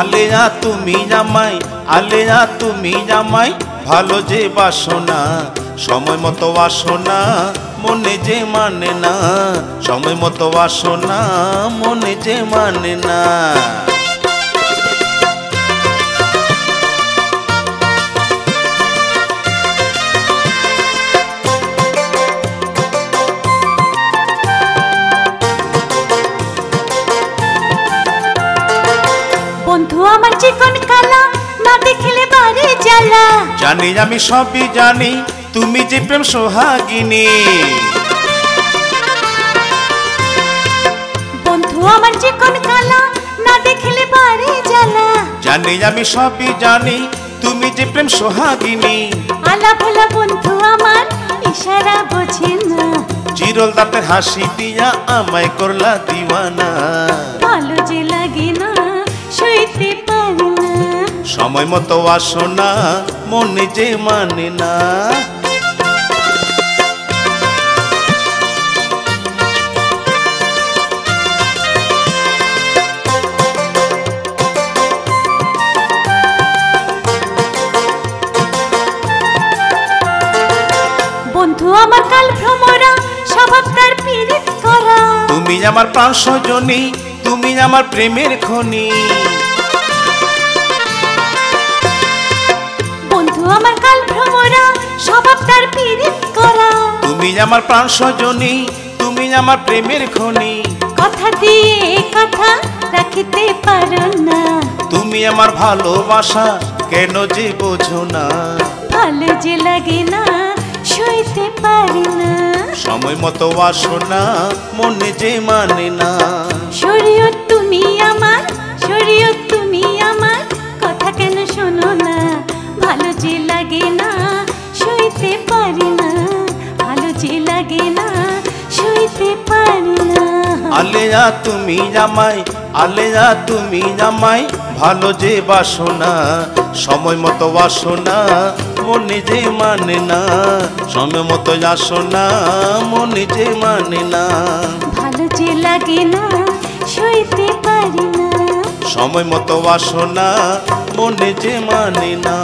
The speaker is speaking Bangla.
আলেয়া, তুমি জামাই, আলেয়া, তুমি জামাই, ভালো যে বাসনা, সময় মতো আসনা মনে যে মানে না। সময় মতো আসনা মনে যে মানে না। বন্ধু আমার চিকন কালা না দেখলে বাড়ি জ্বালা। জানি আমি সবই জানি তুমি যে প্রেম সোহাগিনী। বন্ধু আমার চিকন কালা না দেখলে বাড়ি জ্বালা। জানি আমি সবই জানি তুমি যে প্রেম সোহাগিনী। আলা ভোলা বন্ধু আমার ইশারা বোঝে না। চিরল দাঁতের হাসি দিয়া আমায় করলা দিওয়ানা। ভালো যে লাগে না। সইতে পারি না। সময় মতো আসো না মনে যে মানে না। বন্ধু আমার কাল ভ্রমরা স্বভাব তার পীড়িত করা। তুমি আমার প্রাণ সজনী তুমি আমার প্রেমের খনি। বন্ধু আমার কাল ভ্রমরা স্বভাব তার পীড়িত করা। তুমি আমার প্রাণ সজনী তুমি আমার প্রেমের খনি। কথা দিয়ে কথা রাখিতে পারো না। তুমি আমার ভালোবাসা কেন যে বোঝো না। ভালো যে লাগে না সইতে পারি না। সময় মতো আসো না মনে যে মানে না। শরীয়ত তুমি আমার শরীয়ত তুমি আমার কথা কেন শোনো না? ভালো যে লাগে না সইতে পারি না। ভালো যে লাগে না সইতে পারি না। আলেয়া তুমি জামাই আলেয়া তুমি জামাই ভালো যে বাসনা। সময় মতো আসো না মনে যে মানে না। সময় মতো আসো না মনে যে মানে না। ভালো যে লাগে না সইতে পারি না। সময় মতো আসো না মনে যে মানে না।